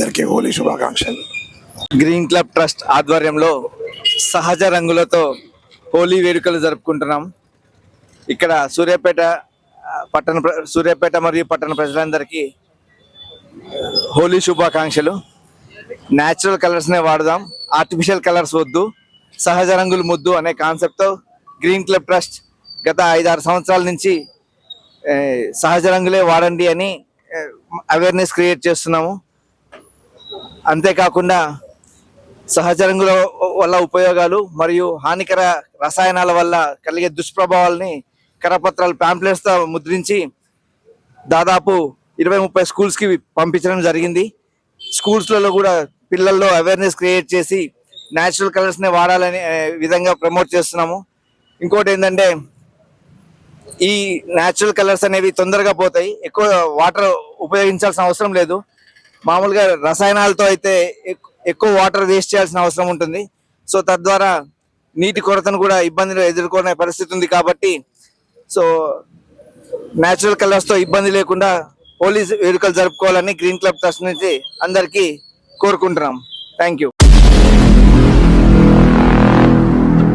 అందరికీ హోలీ శుభాకాంక్షలు. Green club trust ఆధ్వర్యంలో సహజ రంగులతో హోలీ వేడుకలు జరుపుకుంటున్నాం. ఇక్కడ సూర్యాపేట పట్టణ ప్ర- సూర్యాపేట మరియు పట్టణ ప్రజలందరికీ హోలీ శుభాకాంక్షలు. న్యాచురల్ కలర్స్నే వాడదాం. ఆర్టిఫిషియల్ కలర్స్ వద్దు. సహజ రంగులు ముద్దు అనే కాన్సెప్ట్తో గ్రీన్ క్లబ్ ట్రస్ట్ గత ఐదారు సంవత్సరాల నుంచి సహజ రంగులే వాడండి అని అవేర్నెస్ క్రియేట్ చేస్తున్నాము. అంతేకాకుండా సహజ రంగుల వల్ల ఉపయోగాలు మరియు హానికర రసాయనాల వల్ల కలిగే దుష్ప్రభావాల్ని కరపత్రాలు ప్యాంప్లెట్స్తో ముద్రించి దాదాపు ఇరవై ముప్పై స్కూల్స్కి పంపించడం జరిగింది. స్కూల్స్లలో కూడా పిల్లల్లో అవేర్నెస్ క్రియేట్ చేసి న్యాచురల్ కలర్స్ని వాడాలని విధంగా ప్రమోట్ చేస్తున్నాము. ఇంకోటి ఏంటంటే ఈ న్యాచురల్ కలర్స్ అనేవి తొందరగా పోతాయి. ఎక్కువ వాటర్ ఉపయోగించాల్సిన అవసరం లేదు. మామూలుగా రసాయనాలతో అయితే ఎక్- ఎక్కువ వాటర్ వేస్ట్ చేయాల్సిన అవసరం ఉంటుంది. సో తద్వారా నీటి కొరతను కూడా ఇబ్బందులు ఎదుర్కొనే పరిస్థితి ఉంది కాబట్టి సో న్యాచురల్ కలర్స్తో ఇబ్బంది లేకుండా పోలీస్ వేడుకలు జరుపుకోవాలని గ్రీన్ క్లబ్ ట్రస్ట్ నుంచి అందరికీ కోరుకుంటున్నాం. Thank you